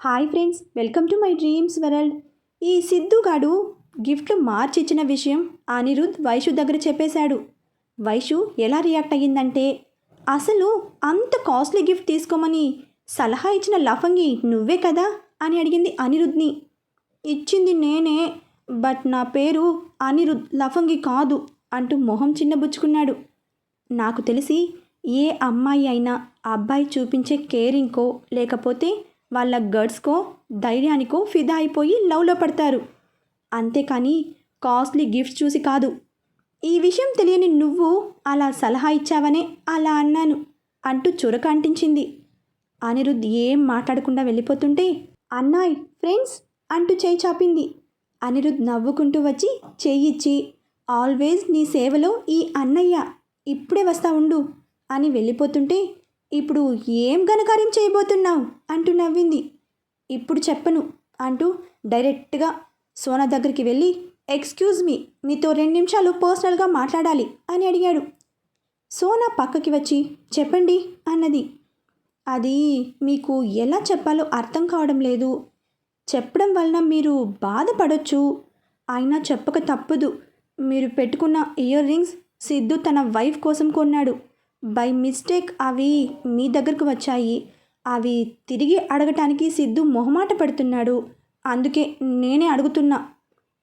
Hi friends welcome to my dreams world. ఈ సిద్ధుగాడు గిఫ్ట్లు మార్చిచ్చిన విషయం అనిరుద్ వైషు దగ్గర చెప్పేశాడు. వైషు ఎలా రియాక్ట్ అయ్యిందంటే అసలు అంత కాస్ట్లీ గిఫ్ట్ తీసుకోమని సలహా ఇచ్చిన లఫంగి నువ్వే కదా అని అడిగింది అనిరుద్ని. ఇచ్చింది నేనే బట్ నా పేరు అనిరుద్ లఫంగి కాదు అంటూ మొహం చిన్నబుచ్చుకున్నాడు. నాకు తెలిసి ఏ అమ్మాయి అయినా అబ్బాయి చూపించే కేరింగ్కో లేకపోతే వాళ్ళ గర్డ్స్కో ధైర్యానికో ఫిదా అయిపోయి లవ్లో పడతారు. అంతేకాని కాస్ట్లీ గిఫ్ట్స్ చూసి కాదు. ఈ విషయం తెలియని నువ్వు అలా సలహా ఇచ్చావనే అలా అన్నాను అంటూ చురక అంటించింది. అనిరుద్ ఏం మాట్లాడకుండా వెళ్ళిపోతుంటే అన్నాయ్ ఫ్రెండ్స్ అంటూ చేయి చాపింది. అనిరుద్ నవ్వుకుంటూ వచ్చి చేయిచ్చి ఆల్వేస్ నీ సేవలో ఈ అన్నయ్య ఇప్పుడే వస్తా ఉండు అని వెళ్ళిపోతుంటే ఇప్పుడు ఏం ఘనకార్యం చేయబోతున్నావు? అంటూ నవ్వింది. ఇప్పుడు చెప్పను అంటూ డైరెక్ట్గా సోనా దగ్గరికి వెళ్ళి ఎక్స్క్యూజ్ మీ మీతో రెండు నిమిషాలు పర్సనల్గా మాట్లాడాలి అని అడిగాడు. సోనా పక్కకి వచ్చి చెప్పండి అన్నది. అది మీకు ఎలా చెప్పాలో అర్థం కావడం లేదు. చెప్పడం వలన మీరు బాధపడొచ్చు అయినా చెప్పక తప్పదు. మీరు పెట్టుకున్న ఇయర్ రింగ్స్ సిద్ధు తన వైఫ్ కోసం కొన్నాడు. బై మిస్టేక్ అవి మీ దగ్గరకు వచ్చాయి. అవి తిరిగి అడగటానికి సిద్ధు మొహమాట పడుతున్నాడు. అందుకే నేనే అడుగుతున్నా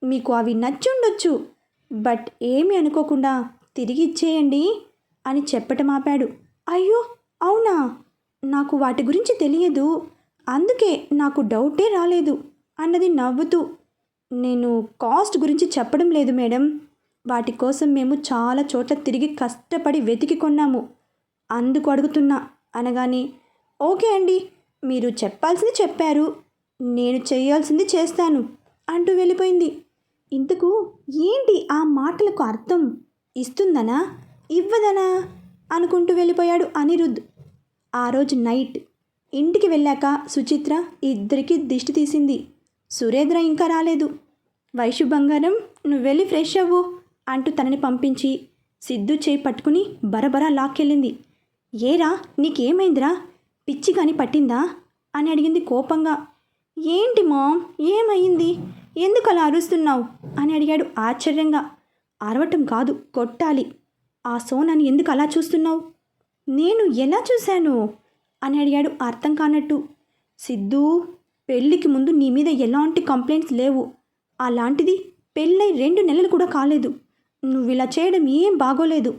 మీకు అవి నచ్చుండొచ్చు బట్ ఏమి అనుకోకుండా తిరిగి ఇచ్చేయండి అని చెప్పటం ఆపాడు. అయ్యో అవునా? నాకు వాటి గురించి తెలియదు అందుకే నాకు డౌటే రాలేదు అన్నది నవ్వుతూ నేను కాస్ట్ గురించి చెప్పడం లేదు మేడం. వాటి కోసం మేము చాలా చోట్ల తిరిగి కష్టపడి వెతికి కొన్నాము. అందుకు అడుగుతున్నా. అనగానే ఓకే అండి మీరు చెప్పాల్సింది చెప్పారు. నేను చేయాల్సింది చేస్తాను అంటూ వెళ్ళిపోయింది. ఇంతకు ఏంటి ఆ మాటలకు అర్థం? ఇస్తుందనా? ఇవ్వదనా? అనుకుంటూ వెళ్ళిపోయాడు అనిరుద్ధ్ ఆ రోజు నైట్ ఇంటికి వెళ్ళాక సుచిత్ర ఇద్దరికి దిష్టి తీసింది. సురేంద్ర ఇంకా రాలేదు. వైషు బంగారం నువ్వు వెళ్ళి ఫ్రెష్ అవ్వు. అంటూ తనని పంపించి సిద్ధు చేయి పట్టుకుని బరబరా లాక్కెళ్ళింది. ఏరా నీకేమైందిరా? పిచ్చి కాని పట్టిందా? అని అడిగింది కోపంగా. ఏంటి మామ్? ఏమైంది? ఎందుకు అలా అరుస్తున్నావు? అని అడిగాడు ఆశ్చర్యంగా. అరవటం కాదు కొట్టాలి. ఆ సోనాని ఎందుకు అలా చూస్తున్నావు? నేను ఎలా చూశాను? అని అడిగాడు అర్థం కానట్టు. సిద్ధు పెళ్ళికి ముందు నీ మీద ఎలాంటి కంప్లైంట్స్ లేవు. అలాంటిది పెళ్ళై రెండు నెలలు కూడా కాలేదు. నువ్వు ఇలా చేయడం ఏం బాగోలేదు.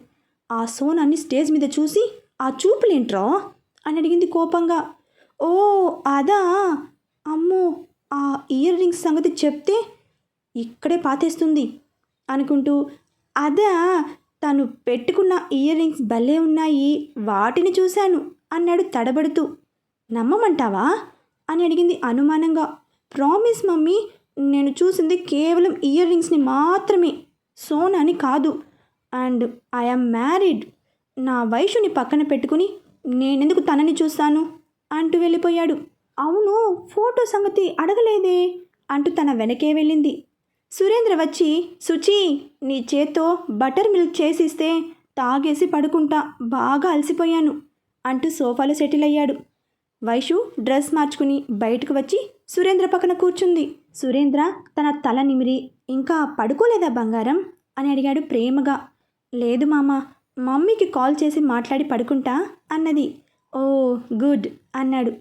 ఆ సోనాన్ని స్టేజ్ మీద చూసి ఆ చూపులేంట్రా? అని అడిగింది కోపంగా. ఓ అదా? అమ్మో ఆ ఇయర్ రింగ్స్ సంగతి చెప్తే ఇక్కడే పాతేస్తుంది అనుకుంటూ అదా తను పెట్టుకున్న ఇయర్ రింగ్స్ భలే ఉన్నాయి వాటిని చూశాను అన్నాడు తడబడుతూ. నమ్మమంటావా? అని అడిగింది అనుమానంగా. ప్రామిస్ మమ్మీ నేను చూసింది కేవలం ఇయర్ రింగ్స్ని మాత్రమే సోనాని కాదు. And I'm married. నా వయసుని పక్కన పెట్టుకుని నేనెందుకు తనని చూస్తాను? అంటూ వెళ్ళిపోయాడు. అవును ఫోటో సంగతి అడగలేదే అంటూ తన వెనకే వెళ్ళింది. సురేంద్ర వచ్చి సుచి నీ చేత్తో బటర్ మిల్క్ చేసిస్తే తాగేసి పడుకుంటా బాగా అలసిపోయాను అంటూ సోఫాలో సెటిల్ అయ్యాడు. వైషు డ్రెస్ మార్చుకుని బయటకు వచ్చి సురేంద్ర పక్కన కూర్చుంది. సురేంద్ర తన తల నిమిరి ఇంకా పడుకోలేదా బంగారం? అని అడిగాడు ప్రేమగా. లేదు మామ మమ్మీకి కాల్ చేసి మాట్లాడి పడుకుంటా అన్నది. ఓ గుడ్ అన్నాడు.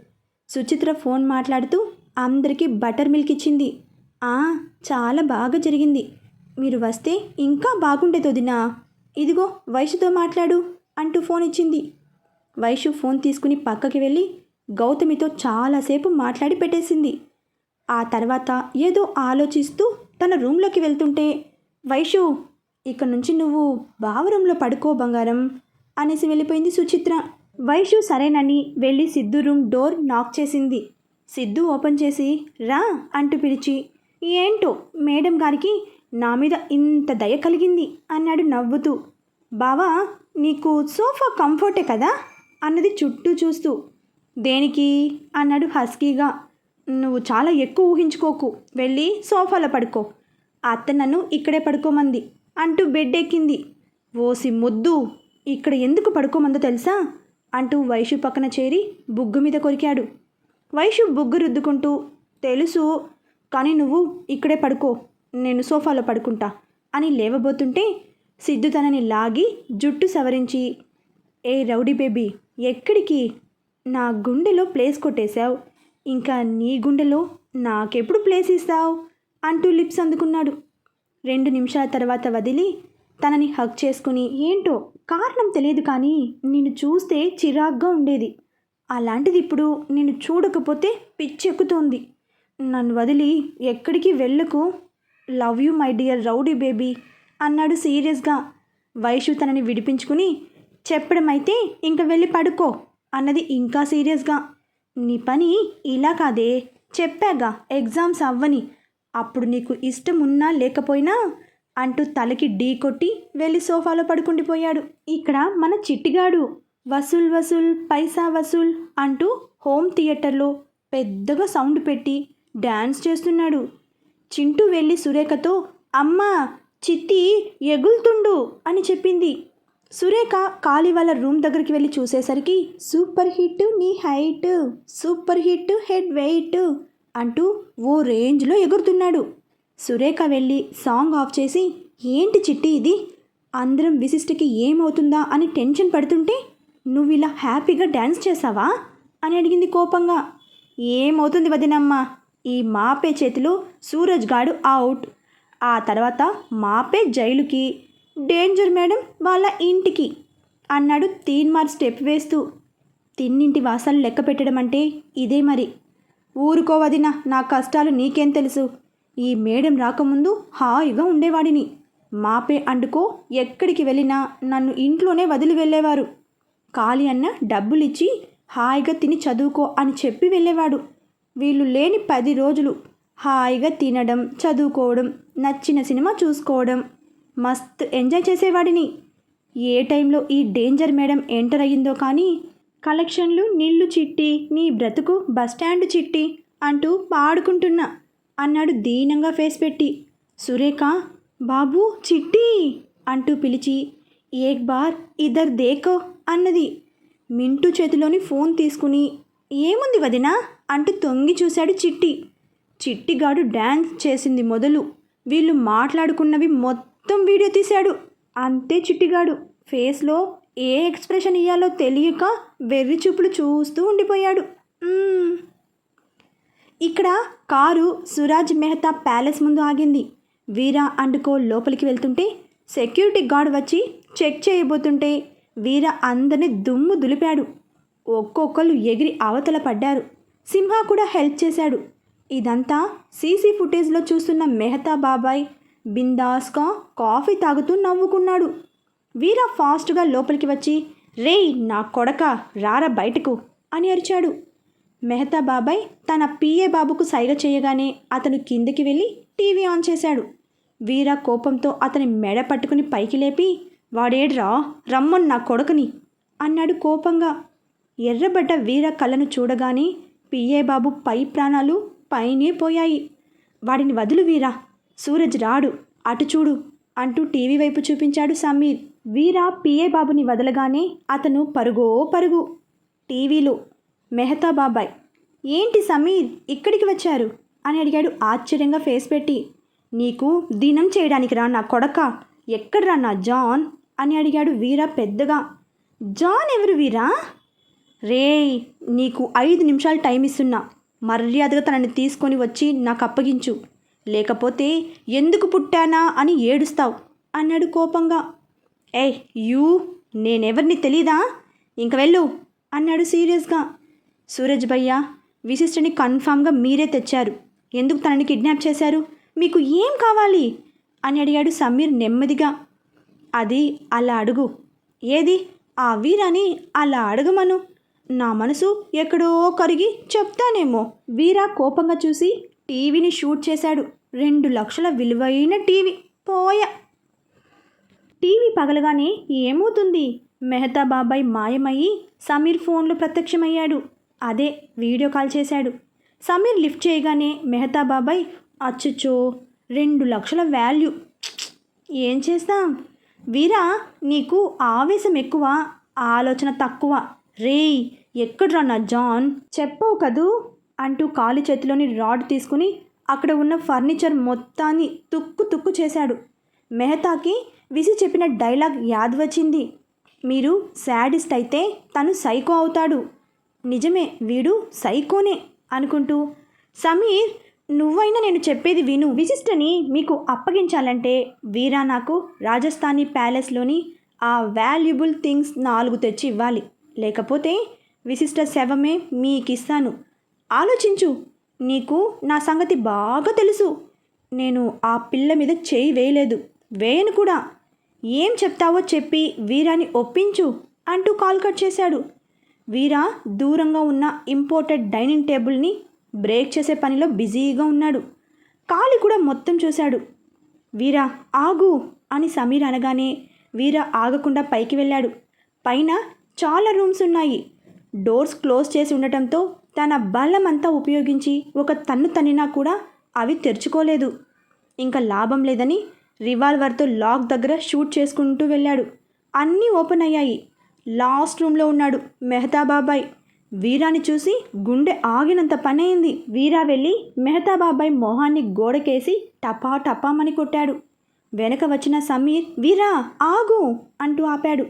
సుచిత్ర ఫోన్ మాట్లాడుతూ అందరికీ బటర్ మిల్క్ ఇచ్చింది. ఆ చాలా బాగా జరిగింది. మీరు వస్తే ఇంకా బాగుండేది వదినా. ఇదిగో వైషుతో మాట్లాడు అంటూ ఫోన్ ఇచ్చింది. వైషు ఫోన్ తీసుకుని పక్కకి వెళ్ళి గౌతమితో చాలాసేపు మాట్లాడి పెట్టేసింది. ఆ తర్వాత ఏదో ఆలోచిస్తూ తన రూమ్లోకి వెళ్తుంటే వైషు ఇక్కడ నుంచి నువ్వు బావరూంలో పడుకో బంగారం అనేసి వెళ్ళిపోయింది సుచిత్ర. వైషు సరేనని వెళ్ళి సిద్ధు రూమ్ డోర్ నాక్ చేసింది. సిద్ధు ఓపెన్ చేసి రా అంటూ పిలిచి ఏంటో మేడం గారికి నా మీద ఇంత దయ కలిగింది అన్నాడు నవ్వుతూ. బావా నీకు సోఫా కంఫర్టే కదా? అన్నది చుట్టూ చూస్తూ. దేనికి? అన్నాడు హస్కీగా. నువ్వు చాలా ఎక్కువ ఊహించుకోకు. వెళ్ళి సోఫాలో పడుకో. అత్త నన్ను ఇక్కడే పడుకోమంది అంటూ బెడ్ ఎక్కింది ఓసి ముద్దు ఇక్కడ ఎందుకు పడుకోమందో తెలుసా? అంటూ వైషు పక్కన చేరి బుగ్గు మీద కొరికాడు. వైషు బుగ్గు రుద్దుకుంటూ తెలుసు కానీ నువ్వు ఇక్కడే పడుకో నేను సోఫాలో పడుకుంటా అని లేవబోతుంటే సిద్ధు తనని లాగి జుట్టు సవరించి ఏ రౌడీ బేబీ ఎక్కడికి? నా గుండెలో ప్లేస్ కొట్టేశావు. ఇంకా నీ గుండెలో నాకెప్పుడు ప్లేస్ ఇస్తావు? అంటూ లిప్స్ అందుకున్నాడు. రెండు నిమిషాల తర్వాత వదిలి తనని హక్ చేసుకుని ఏంటో కారణం తెలియదు కానీ నిన్ను చూస్తే చిరాగ్గా ఉండేది. అలాంటిది ఇప్పుడు నిన్ను చూడకపోతే పిచ్చెక్కుతోంది. నన్ను వదిలి ఎక్కడికి వెళ్ళకు. Love you my dear rowdy baby అన్నాడు సీరియస్గా. వైషు తనని విడిపించుకుని చెప్పడమైతే ఇంక వెళ్ళి పడుకో అన్నది ఇంకా సీరియస్గా. నీ పని ఇలా కాదే. చెప్పాగా ఎగ్జామ్స్ అవ్వని. అప్పుడు నీకు ఇష్టం ఉన్నా లేకపోయినా అంటూ తలకి ఢీ కొట్టి వెళ్ళి సోఫాలో పడుకుండిపోయాడు ఇక్కడ మన చిట్టిగాడు. వసూల్ వసూల్ పైసా వసూల్ అంటూ హోమ్ థియేటర్లో పెద్దగా సౌండ్ పెట్టి డ్యాన్స్ చేస్తున్నాడు. చింటూ వెళ్ళి సురేఖతో అమ్మా చిట్టి ఎగులుతుండు అని చెప్పింది. సురేఖ కాళీ వాళ్ళ రూమ్ దగ్గరికి వెళ్ళి చూసేసరికి సూపర్ హిట్ నీ height super hit head weight అంటూ ఓ రేంజ్లో ఎగురుతున్నాడు. సురేఖ వెళ్ళి సాంగ్ ఆఫ్ చేసి ఏంటి చిట్టి ఇది? అందరం విశిష్టకి ఏమవుతుందా అని టెన్షన్ పడుతుంటే నువ్వు ఇలా హ్యాపీగా డ్యాన్స్ చేసావా? అని అడిగింది కోపంగా. ఏమవుతుంది వదినమ్మ? ఈ మాపే చేతిలో సూరజ్ గాడు అవుట్. ఆ తర్వాత మాపే జైలుకి. డేంజర్ మేడం వాళ్ళ ఇంటికి అన్నాడు తీన్మార్ స్టెప్ వేస్తూ. తిన్నింటి వాసాలు లెక్క పెట్టడం అంటే ఇదే మరి. ఊరుకోవదినా నా కష్టాలు నీకేం తెలుసు? ఈ మేడం రాకముందు హాయిగా ఉండేవాడిని. మాపే అండుకో ఎక్కడికి వెళ్ళినా నన్ను ఇంట్లోనే వదిలి వెళ్ళేవారు. ఖాళీ అన్న డబ్బులిచ్చి హాయిగా తిని చదువుకో అని చెప్పి వెళ్ళేవాడు. వీళ్ళు లేని పది రోజులు హాయిగా తినడం చదువుకోవడం నచ్చిన సినిమా చూసుకోవడం మస్త్ ఎంజాయ్ చేసేవాడిని. ఏ టైంలో ఈ డేంజర్ మేడం ఎంటర్ అయ్యిందో కానీ కలెక్షన్లు నీళ్ళు చిట్టి నీ బ్రతుకు బస్టాండ్ చిట్టి అంటూ పాడుకుంటున్నా అన్నాడు దీనంగా ఫేస్ పెట్టి. సురేఖ బాబు చిట్టి అంటూ పిలిచి ఏక్ బార్ ఇద్దరు దేకో అన్నది. మింటూ చేతిలోని ఫోన్ తీసుకుని ఏముంది వదినా అంటూ తొంగి చూశాడు చిట్టి. చిట్టిగాడు డ్యాన్స్ చేసింది మొదలు. వీళ్ళు మాట్లాడుకున్నవి మొత్తం మొత్తం వీడియో తీశాడు. అంతే చిట్టిగాడు. ఫేస్లో ఏ ఎక్స్ప్రెషన్ ఇయ్యాలో తెలియక వెర్రి చూపులు చూస్తూ ఉండిపోయాడు. ఇక్కడ కారు సురాజ్ మెహతా ప్యాలెస్ ముందు ఆగింది. వీరా అండుకో లోపలికి వెళ్తుంటే సెక్యూరిటీ గార్డ్ వచ్చి చెక్ చేయబోతుంటే వీర అందరిని దుమ్ము దులిపాడు. ఒక్కొక్కరు ఎగిరి అవతల పడ్డారు. సింహ కూడా హెల్ప్ చేశాడు. ఇదంతా సీసీ ఫుటేజ్లో చూస్తున్న మెహతా బాబాయ్ బిందాస్గా కాఫీ తాగుతూ నవ్వుకున్నాడు. వీర ఫాస్ట్గా లోపలికి వచ్చి రేయ్ నా కొడక రారా బయటకు అని అరిచాడు. మెహతా బాబాయ్ తన పిఏ బాబుకు సైగ చేయగానే అతను కిందికి వెళ్ళి టీవీ ఆన్ చేశాడు. వీర కోపంతో అతని మెడ పట్టుకుని పైకి లేపి వాడేడ్రా రమ్మన్ నా కొడుకుని అన్నాడు కోపంగా. ఎర్రబడ్డ వీర కళ్ళను చూడగానే పిఏ బాబు పై ప్రాణాలు పైనే పోయాయి. వాడిని వదులు వీరా సూరజ్ రాడు అటు చూడు అంటూ టీవీ వైపు చూపించాడు సమీర్. వీరా పిఏ బాబుని వదలగానే అతను పరుగో పరుగు. టీవీలో మెహతా బాబాయ్ ఏంటి సమీర్ ఇక్కడికి వచ్చారు? అని అడిగాడు ఆశ్చర్యంగా ఫేస్ పెట్టి. నీకు దినం చేయడానికి రా నా కొడక ఎక్కడ్రా నా జాన్? అని అడిగాడు వీరా పెద్దగా. జాన్ ఎవరు వీరా? రేయ్ నీకు ఐదు నిమిషాలు టైం ఇస్తున్నా. మర్యాదగా తనని తీసుకొని వచ్చి నాకు అప్పగించు. లేకపోతే ఎందుకు పుట్టానా అని ఏడుస్తావు అన్నాడు కోపంగా. ఏ యూ నేనెవరిని తెలీదా? ఇంక వెళ్ళు అన్నాడు సీరియస్గా. సూరజ్ భయ్య విశిష్టని కన్ఫామ్గా మీరే తెచ్చారు. ఎందుకు తనని కిడ్నాప్ చేశారు? మీకు ఏం కావాలి? అని అడిగాడు సమీర్ నెమ్మదిగా. అది అలా అడుగు. ఏది? ఆ వీరాని అలా అడగమను. నా మనసు ఎక్కడో కరిగి చెప్తానేమో. వీరా కోపంగా చూసి టీవీని షూట్ చేశాడు. రెండు లక్షల విలువైన టీవీ. పోయా. టీవీ పగలగానే ఏమవుతుంది? మెహతా బాబాయ్ మాయమయ్యి సమీర్ ఫోన్లో ప్రత్యక్షమయ్యాడు. అదే వీడియో కాల్ చేశాడు. సమీర్ లిఫ్ట్ చేయగానే మెహతా బాబాయ్ అచ్చుచో రెండు లక్షల వాల్యూ. ఏం చేస్తాం? వీరా నీకు ఆవేశం ఎక్కువ ఆలోచన తక్కువ. రేయ్ ఎక్కడ్రా నా జాన్? చెప్పవు కదూ? అంటూ కాలి చేతిలోని రాడ్ తీసుకుని అక్కడ ఉన్న ఫర్నిచర్ మొత్తాన్ని తుక్కు తుక్కు చేశాడు. మెహతాకి విసి చెప్పిన డైలాగ్ యాద్ వచ్చింది మీరు శాడిస్ట్ అయితే తను సైకో అవుతాడు. నిజమే వీడు సైకోనే అనుకుంటూ. సమీర్ నువ్వైనా నేను చెప్పేది విను. విశిష్టని మీకు అప్పగించాలంటే వీరా నాకు రాజస్థానీ ప్యాలెస్లోని ఆ వాల్యుబుల్ థింగ్స్ నాలుగు తెచ్చి ఇవ్వాలి. లేకపోతే విశిష్ట శవమే మీకిస్తాను. ఆలోచించు. నీకు నా సంగతి బాగా తెలుసు. నేను ఆ పిల్ల మీద చేయి వేయలేదు. వేయను కూడా. ఏం చెప్తావో చెప్పి వీరాని ఒప్పించు అంటూ కాల్ కట్ చేశాడు. వీరా దూరంగా ఉన్న ఇంపోర్టెడ్ డైనింగ్ టేబుల్ని బ్రేక్ చేసే పనిలో బిజీగా ఉన్నాడు. కాలి కూడా మొత్తం చూశాడు. వీరా ఆగు అని సమీర్ అనగానే వీర ఆగకుండా పైకి వెళ్ళాడు. పైన చాలా రూమ్స్ ఉన్నాయి. డోర్స్ క్లోజ్ చేసి ఉండటంతో తన బలమంతా ఉపయోగించి ఒక తన్ను తన్నినా కూడా అవి తెరుచుకోలేదు. ఇంకా లాభం లేదని రివాల్వర్తో లాక్ దగ్గర షూట్ చేసుకుంటూ వెళ్ళాడు. అన్నీ ఓపెన్ అయ్యాయి. లాస్ట్ రూమ్లో ఉన్నాడు మెహతాబాబాయ్. వీరాని చూసి గుండె ఆగినంత పని అయింది వీరా వెళ్ళి మెహతాబాబాయ్ మొహాన్ని గోడకేసి టపా టపామని కొట్టాడు. వెనక వచ్చిన సమీర్ వీరా ఆగు! అంటూ ఆపాడు.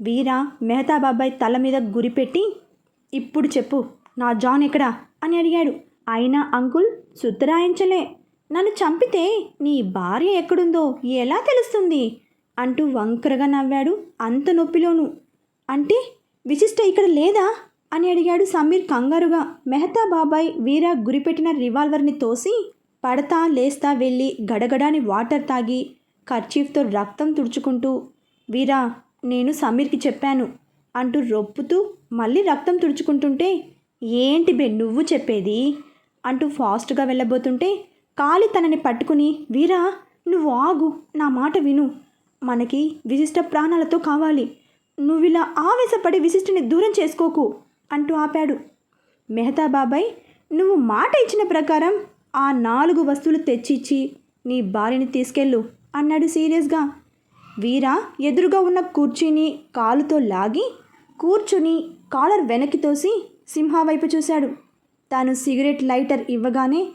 వీరా మెహతాబాబాయ్ తల మీద గురిపెట్టి ఇప్పుడు చెప్పు నా జాన్ ఎక్కడా? అని అడిగాడు. అయినా అంకుల్ సుత్తరాయించలే. నన్ను చంపితే నీ భార్య ఎక్కడుందో ఎలా తెలుస్తుంది? అంటూ వంకరగా నవ్వాడు అంత నొప్పిలోను. అంటే విశిష్ట ఇక్కడ లేదా? అని అడిగాడు సమీర్ కంగారుగా. మెహతా బాబాయ్ వీరా గురిపెట్టిన రివాల్వర్ని తోసి పడతా లేస్తా వెళ్ళి గడగడాని వాటర్ తాగి కర్చీఫ్తో రక్తం తుడుచుకుంటూ వీరా నేను సమీర్కి చెప్పాను అంటూ రొప్పుతూ మళ్ళీ రక్తం తుడుచుకుంటుంటే ఏంటి బే నువ్వు చెప్పేది? అంటూ ఫాస్ట్గా వెళ్ళబోతుంటే కాలి తనని పట్టుకుని వీరా నువ్వు ఆగు నా మాట విను. మనకి విశిష్ట ప్రాణాలతో కావాలి. నువ్విలా ఆవేశపడి విశిష్టిని దూరం చేసుకోకు అంటూ ఆపాడు. మెహతా బాబాయ్ నువ్వు మాట ఇచ్చిన ప్రకారం ఆ నాలుగు వస్తువులు తెచ్చిచ్చి నీ భార్యని తీసుకెళ్ళు అన్నాడు సీరియస్గా. వీరా ఎదురుగా ఉన్న కుర్చీని కాలుతో లాగి కూర్చుని కాలర్ వెనక్కి తోసి సింహ వైపు చూశాడు. తాను సిగరెట్ లైటర్ ఇవ్వగానే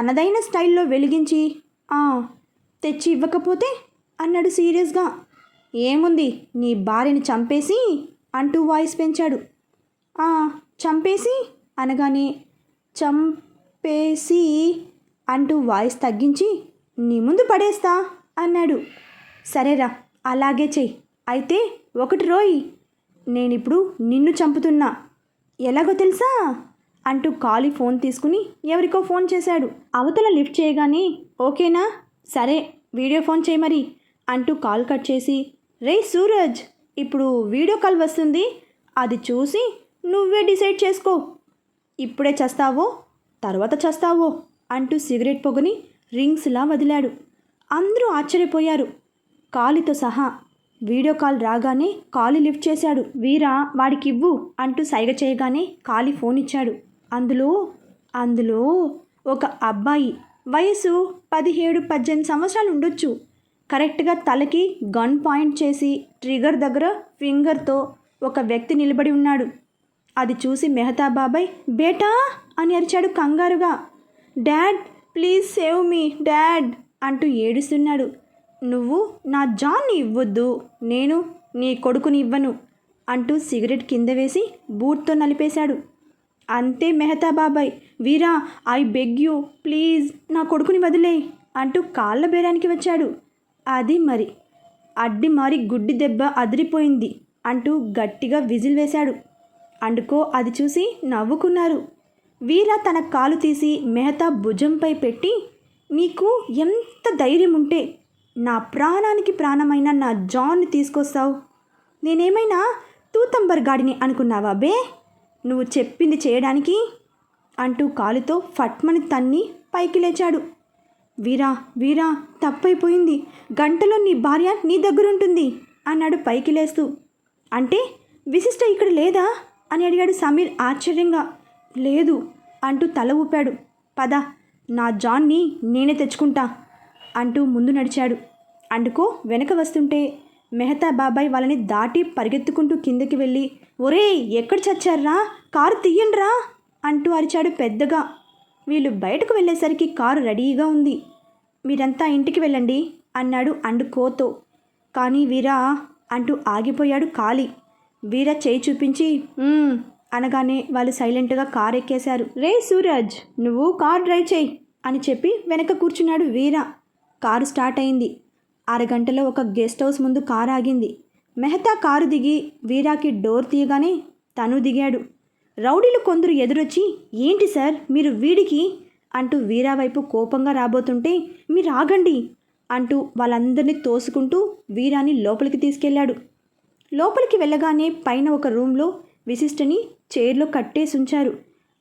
తనదైన స్టైల్లో వెలిగించి "ఆ, తెచ్చి ఇవ్వకపోతే? అన్నాడు సీరియస్గా. ఏముంది నీ భార్యని చంపేసి? అంటూ వాయిస్ పెంచాడు. "ఆ, చంపేసి? అనగానే చంపేసి? అంటూ వాయిస్ తగ్గించి నీ ముందు పడేస్తా? అన్నాడు. సరేరా అలాగే చెయ్యి అయితే ఒకటి రోయ్. నేనిప్పుడు నిన్ను చంపుతున్నా. ఎలాగో తెలుసా? అంటూ కాలి ఫోన్ తీసుకుని ఎవరికో ఫోన్ చేశాడు. అవతల లిఫ్ట్ చేయగానే ఓకేనా? సరే వీడియో ఫోన్ చేయి మరి అంటూ కాల్ కట్ చేసి రే సూరజ్ ఇప్పుడు వీడియో కాల్ వస్తుంది అది చూసి నువ్వే డిసైడ్ చేసుకో. ఇప్పుడే చస్తావో? తర్వాత చస్తావో? అంటూ సిగరెట్ పొగని రింగ్స్లా వదిలాడు. అందరూ ఆశ్చర్యపోయారు. కాలితో సహా వీడియో కాల్ రాగానే కాలి లిఫ్ట్ చేశాడు. వీరా వాడికి ఇవ్వు అంటూ సైగ చేయగానే కాలి ఫోన్ ఇచ్చాడు. అందులో అందులో ఒక అబ్బాయి. వయసు పదిహేడు పద్దెనిమిది సంవత్సరాలు ఉండొచ్చు. కరెక్ట్గా తలకి గన్ పాయింట్ చేసి ట్రిగర్ దగ్గర ఫింగర్తో ఒక వ్యక్తి నిలబడి ఉన్నాడు. అది చూసి మెహతా బాబాయ్ బేటా అని అరిచాడు కంగారుగా. Dad please save me dad అంటూ ఏడుస్తున్నాడు. నువ్వు నా జాన్ని ఇవ్వద్దు నేను నీ కొడుకుని ఇవ్వను అంటూ సిగరెట్ కింద వేసి బూట్తో నలిపేశాడు. అంతే మెహతా బాబాయ్ Veera I beg you please నా కొడుకుని వదిలే అంటూ కాళ్ళ బేరానికి వచ్చాడు. అది మరి అడ్డి మారి గుడ్డి దెబ్బ అదిరిపోయింది అంటూ గట్టిగా విజిల్ వేశాడు. అందుకో అది చూసి నవ్వుకున్నారు. వీరా తన కాలు తీసి మెహతా భుజంపై పెట్టి నీకు ఎంత ధైర్యం ఉంటే నా ప్రాణానికి ప్రాణమైన నా జాన్ని తీసుకొస్తావు? నేనేమైనా తూతంబర్ గాడిని అనుకున్నావా బే? నువ్వు చెప్పింది చేయడానికి? అంటూ కాలుతో ఫట్మని తన్ని పైకి లేచాడు. వీరా వీరా తప్పైపోయింది. గంటలో నీ భార్య నీ దగ్గరుంటుంది అన్నాడు పైకి లేస్తూ. అంటే విశిష్ట ఇక్కడ లేదా? అని అడిగాడు సమీర్ ఆశ్చర్యంగా. లేదు అంటూ తల ఊపాడు. పద నా జాన్ని నేనే తెచ్చుకుంటా. అంటూ ముందు నడిచాడు. అందుకో వెనక వస్తుంటే మెహతా బాబాయ్ వాళ్ళని దాటి పరిగెత్తుకుంటూ కిందకి వెళ్ళి ఒరే ఎక్కడ చచ్చారా కారు తీయండిరా? అంటూ అరిచాడు పెద్దగా. వీళ్ళు బయటకు వెళ్ళేసరికి కారు రెడీగా ఉంది. మీరంతా ఇంటికి వెళ్ళండి అన్నాడు అండుకోతో కానీ వీరా అంటూ ఆగిపోయాడు కాలి వీర చేయి చూపించి అనగానే వాళ్ళు సైలెంట్గా కారు ఎక్కేశారు రే సూరజ్ నువ్వు కార్ డ్రైవ్ చేయి అని చెప్పి వెనక కూర్చున్నాడు వీరా. కారు స్టార్ట్ అయింది. అరగంటలో ఒక గెస్ట్ హౌస్ ముందు కారు ఆగింది. మెహతా కారు దిగి వీరాకి డోర్ తీయగానే తను దిగాడు. రౌడీలు కొందరు ఎదురొచ్చి ఏంటి సార్ మీరు వీడికి? అంటూ వీరా వైపు కోపంగా రాబోతుంటే మీరు ఆగండి అంటూ వాళ్ళందరినీ తోసుకుంటూ వీరాని లోపలికి తీసుకెళ్ళాడు. లోపలికి వెళ్ళగానే పైన ఒక రూమ్లో విశిష్టని చైర్లో కట్టేసి ఉంచారు.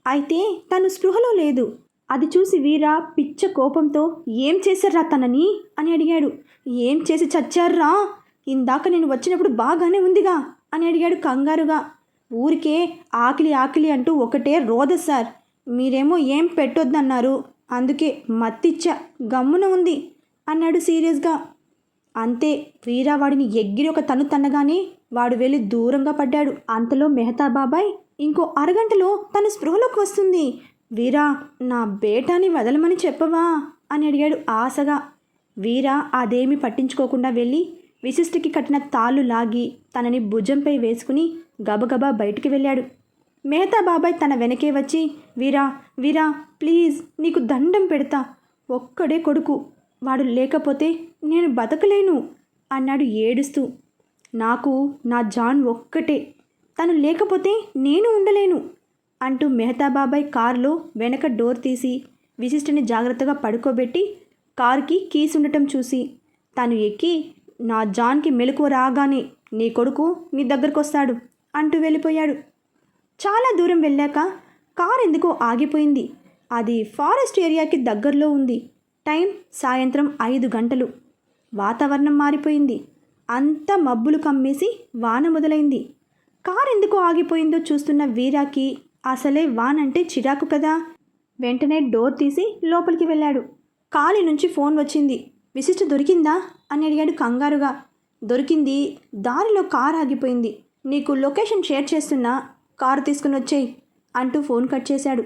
అయితే తను స్పృహలో లేదు. అది చూసి వీర పిచ్చ కోపంతో ఏం చేశారా తనని? అని అడిగాడు. ఏం చేసి చచ్చారా ఇందాక నేను వచ్చినప్పుడు బాగానే ఉందిగా అని అడిగాడు కంగారుగా. ఊరికే ఆకిలి ఆకిలి అంటూ ఒకటే రోద సార్. మీరేమో ఏం పెట్టొద్దన్నారు. అందుకే మత్తిచ్చా గమ్మున ఉంది అన్నాడు సీరియస్గా. అంతే వీరా వాడిని ఎగ్గిరి ఒక తను తన్నగానే వాడు వెళ్ళి దూరంగా పడ్డాడు. అంతలో మెహతా బాబాయ్ ఇంకో అరగంటలో తన స్పృహలోకి వస్తుంది. వీరా నా బేటాని వదలమని చెప్పవా? అని అడిగాడు ఆశగా. వీరా అదేమీ పట్టించుకోకుండా వెళ్ళి విశిష్టికి కట్టిన తాళ్ళు లాగి తనని భుజంపై వేసుకుని గబగబా బయటికి వెళ్ళాడు. మేహతా బాబాయ్ తన వెనకే వచ్చి వీరా వీరా ప్లీజ్ నీకు దండం పెడతా. ఒక్కడే కొడుకు. వాడు లేకపోతే నేను బతకలేను. అన్నాడు ఏడుస్తూ. నాకు నా జాన్ ఒక్కటే. తను లేకపోతే నేను ఉండలేను. అంటూ మెహతాబాబాయ్ కారులో వెనక డోర్ తీసి విశిష్టని జాగ్రత్తగా పడుకోబెట్టి కారుకి కీస్ ఉండటం చూసి తను ఎక్కి నా జాన్కి మెలకువ రాగానే నీ కొడుకు నీ దగ్గరకు వస్తాడు అంటూ వెళ్ళిపోయాడు. చాలా దూరం వెళ్ళాక కార్ ఎందుకో ఆగిపోయింది. అది ఫారెస్ట్ ఏరియాకి దగ్గరలో ఉంది. టైం సాయంత్రం ఐదు గంటలు. వాతావరణం మారిపోయింది. అంతా మబ్బులు కమ్మేసి వాన మొదలైంది. కార్ ఎందుకో ఆగిపోయిందో చూస్తున్న వీరాకి అసలే వాన్ అంటే చిరాకు కదా? వెంటనే డోర్ తీసి లోపలికి వెళ్ళాడు. కాలి నుంచి ఫోన్ వచ్చింది. విశిష్ట దొరికిందా? అని అడిగాడు కంగారుగా. దొరికింది. దారిలో కార్ ఆగిపోయింది. నీకు లొకేషన్ షేర్ చేస్తున్నా. కారు తీసుకుని వచ్చేయి అంటూ ఫోన్ కట్ చేశాడు.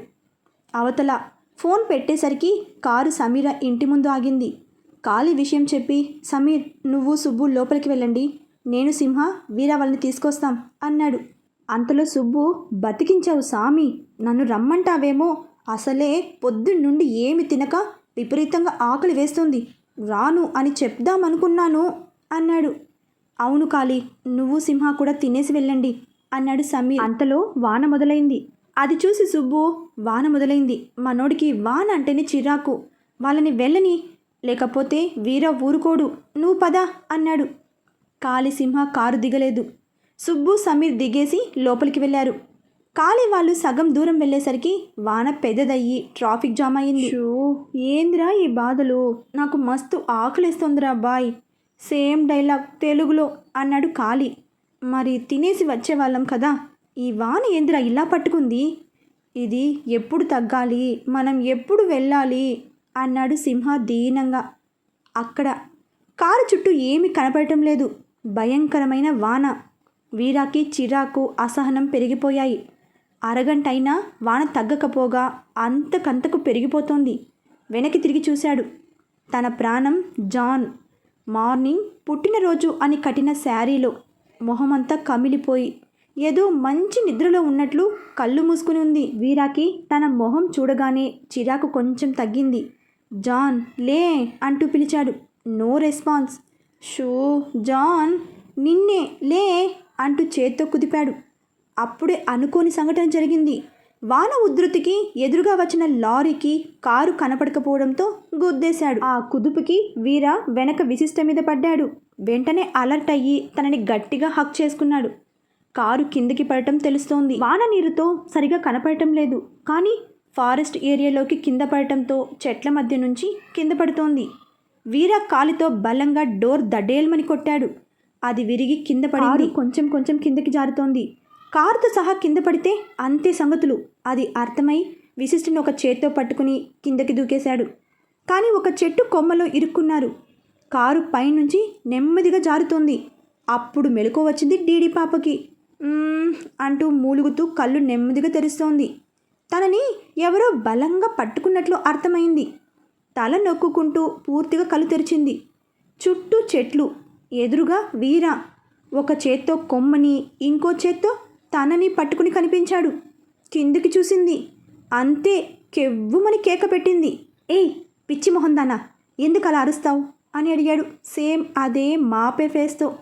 అవతల ఫోన్ పెట్టేసరికి కారు సమీర ఇంటి ముందు ఆగింది. కాలి విషయం చెప్పి సమీర్ నువ్వు సుబ్బు లోపలికి వెళ్ళండి. నేను సింహ వీరా వాళ్ళని తీసుకొస్తాం అన్నాడు. అంతలో సుబ్బు బతికించావు సామి నన్ను రమ్మంటావేమో? అసలే పొద్దున్నుండి ఏమి తినక విపరీతంగా ఆకలి వేస్తుంది. రాను అని చెప్దామనుకున్నాను అన్నాడు. అవును కాలి నువ్వు సింహ కూడా తినేసి వెళ్ళండి అన్నాడు సమీర్. అంతలో వాన మొదలైంది. అది చూసి సుబ్బు వాన మొదలైంది. మనోడికి వాన అంటేనే చిరాకు. వాళ్ళని వెళ్ళని లేకపోతే వీర ఊరుకోడు. నువ్వు పద అన్నాడు. కాలి సింహ కారు దిగలేదు. సుబ్బు సమీర్ దిగేసి లోపలికి వెళ్ళారు. కాలి వాళ్ళు సగం దూరం వెళ్ళేసరికి వాన పెద్దదయ్యి ట్రాఫిక్ జామ్ అయింది ఏందిరా ఈ బాధలు? నాకు మస్తు ఆకలిస్తుందిరా బాయ్. సేమ్ డైలాగ్ తెలుగులో అన్నాడు కాలి. మరి తినేసి వచ్చేవాళ్ళం కదా. ఈ వాన ఏందిరా ఇలా పట్టుకుంది? ఇది ఎప్పుడు తగ్గాలి? మనం ఎప్పుడు వెళ్ళాలి? అన్నాడు సింహ దీనంగా. అక్కడ కారు చుట్టూ ఏమీ కనపడటం లేదు. భయంకరమైన వాన. వీరాకి చిరాకు అసహనం పెరిగిపోయాయి. అరగంట అయినా వాన తగ్గకపోగా అంతకంతకు పెరిగిపోతోంది. వెనక్కి తిరిగి చూశాడు. తన ప్రాణం జాన్. మార్నింగ్ పుట్టినరోజు అని కట్టిన శారీలో మొహమంతా కమిలిపోయి ఏదో మంచి నిద్రలో ఉన్నట్లు కళ్ళు మూసుకుని ఉంది వీరాకి. తన మొహం చూడగానే చిరాకు కొంచెం తగ్గింది. జాన్ లే అంటూ పిలిచాడు. No response. షూ జాన్ నిన్నే లే అంటూ చేత్తో కుదిపాడు. అప్పుడే అనుకోని సంఘటన జరిగింది. వాన ఉధృతికి ఎదురుగా వచ్చిన లారీకి కారు కనపడకపోవడంతో గుద్దేశాడు. ఆ కుదుపుకి వీర వెనక విశిష్ట మీద పడ్డాడు. వెంటనే అలర్ట్ అయ్యి తనని గట్టిగా హక్ చేసుకున్నాడు. కారు కిందికి పడటం తెలుస్తోంది. వాన నీరుతో సరిగా కనపడటం లేదు. కానీ ఫారెస్ట్ ఏరియాలోకి కింద పడటంతో చెట్ల మధ్య నుంచి కింద పడుతోంది. వీర కాలితో బలంగా డోర్ దడేల్మని కొట్టాడు. అది విరిగి కింద పడింది. కొంచెం కొంచెం కిందకి జారుతోంది. కారుతో సహా కింద పడితే అంతే సంగతులు. అది అర్థమై విశిష్టుని ఒక చేత్తో పట్టుకుని కిందకి దూకేశాడు. కానీ ఒక చెట్టు కొమ్మలో ఇరుక్కున్నారు. కారు పైనుంచి నెమ్మదిగా జారుతోంది. అప్పుడు మెలకు వచ్చింది డీడీ పాపకి. అంటూ మూలుగుతూ కళ్ళు నెమ్మదిగా తెరుస్తోంది. తనని ఎవరో బలంగా పట్టుకున్నట్లు అర్థమైంది. తల నొక్కుకుంటూ పూర్తిగా కళ్ళు తెరిచింది. చుట్టూ చెట్లు ఎదురుగా వీర ఒక చేత్తో కొమ్మని ఇంకో చేత్తో తనని పట్టుకుని కనిపించాడు. కిందికి చూసింది. అంతే కెవ్వుమని కేక పెట్టింది. ఏయ్ పిచ్చి మొహందానా ఎందుకు అలా అరుస్తావు? అని అడిగాడు. సేమ్ అదే మాపే ఫేస్తో.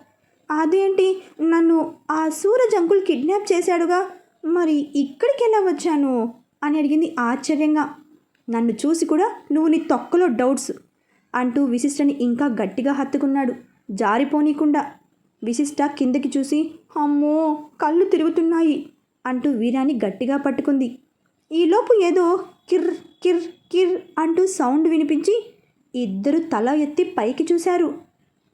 అదేంటి? నన్ను ఆ సూరజ్ అంకుల్ కిడ్నాప్ చేశాడుగా. మరి ఇక్కడికి ఎలా వచ్చాను? అని అడిగింది ఆశ్చర్యంగా. నన్ను చూసి కూడా నువ్వు నీ తొక్కలో డౌట్స్ అంటూ విశిష్టని ఇంకా గట్టిగా హత్తుకున్నాడు. జారిపోనీకుండా విశిష్ట కిందకి చూసి అమ్మో కళ్ళు తిరుగుతున్నాయి అంటూ వీరాన్ని గట్టిగా పట్టుకుంది. ఈలోపు ఏదో కిర్ కిర్ కిర్ అంటూ సౌండ్ వినిపించి ఇద్దరు తల ఎత్తి పైకి చూశారు.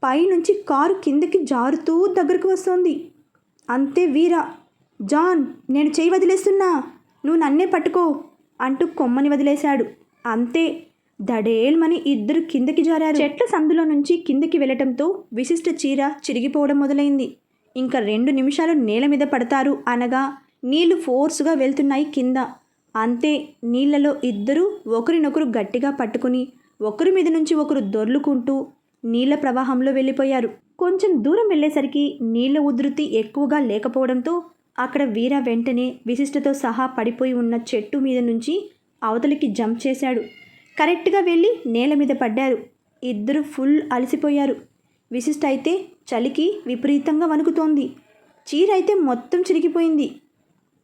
పైనుంచి కారు కిందకి జారుతూ దగ్గరకు వస్తోంది. అంతే వీర జాన్ నేను చేయి వదిలేస్తున్నా నువ్వు నన్నే పట్టుకో అంటూ కొమ్మని వదిలేశాడు. అంతే దడేల్మని ఇద్దరు కిందకి జారారు. చెట్ల సందులో నుంచి కిందకి వెళ్ళటంతో విశిష్ట చీర చిరిగిపోవడం మొదలైంది. ఇంకా రెండు నిమిషాలు నేల మీద పడతారు అనగా నీళ్ళు ఫోర్స్గా వెళ్తున్నాయి కింద. అంతే నీళ్ళలో ఇద్దరూ ఒకరినొకరు గట్టిగా పట్టుకుని ఒకరి మీద నుంచి ఒకరు దొర్లుకుంటూ నీళ్ళ ప్రవాహంలో వెళ్ళిపోయారు. కొంచెం దూరం వెళ్ళేసరికి నీళ్ళ ఉధృతి ఎక్కువగా లేకపోవడంతో అక్కడ వీర వెంటనే విశిష్టతో సహా పడిపోయి ఉన్న చెట్టు మీద నుంచి అవతలికి జంప్ చేశాడు. కరెక్ట్గా వెళ్ళి నేల మీద పడ్డారు. ఇద్దరు ఫుల్ అలసిపోయారు. విశిష్ట అయితే చలికి విపరీతంగా వణుకుతోంది. చీర అయితే మొత్తం చిరిగిపోయింది.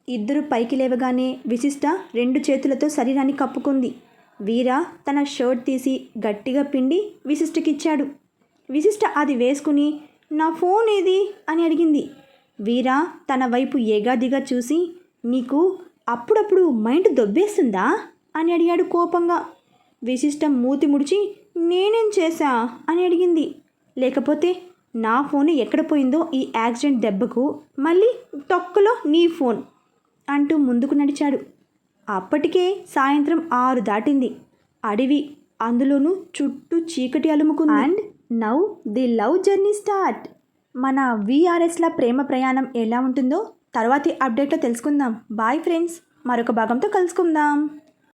ఇద్దరు పైకి లేవగానే విశిష్ట రెండు చేతులతో శరీరాన్ని కప్పుకుంది. వీర తన షర్ట్ తీసి గట్టిగా పిండి విశిష్టకిచ్చాడు విశిష్ట అది వేసుకుని నా ఫోన్ ఏది? అని అడిగింది. వీర తన వైపు ఏగాదిగా చూసి నీకు అప్పుడప్పుడు మైండ్ దొబ్బేస్తుందా? అని అడిగాడు కోపంగా. విశిష్ట మూతి ముడిచి నేనేం చేశా? అని అడిగింది. లేకపోతే నా ఫోన్ ఎక్కడ పోయిందో ఈ యాక్సిడెంట్ దెబ్బకు మళ్ళీ తొక్కలో నీ ఫోన్ అంటూ ముందుకు నడిచాడు. అప్పటికే సాయంత్రం ఆరు దాటింది. అడవి అందులోనూ చుట్టూ చీకటి అలుముకుంది. And now the love journey start. మన విఆర్ఎస్ల ప్రేమ ప్రయాణం ఎలా ఉంటుందో తర్వాతి అప్డేట్లో తెలుసుకుందాం. బాయ్ ఫ్రెండ్స్ మరొక భాగంతో కలుసుకుందాం.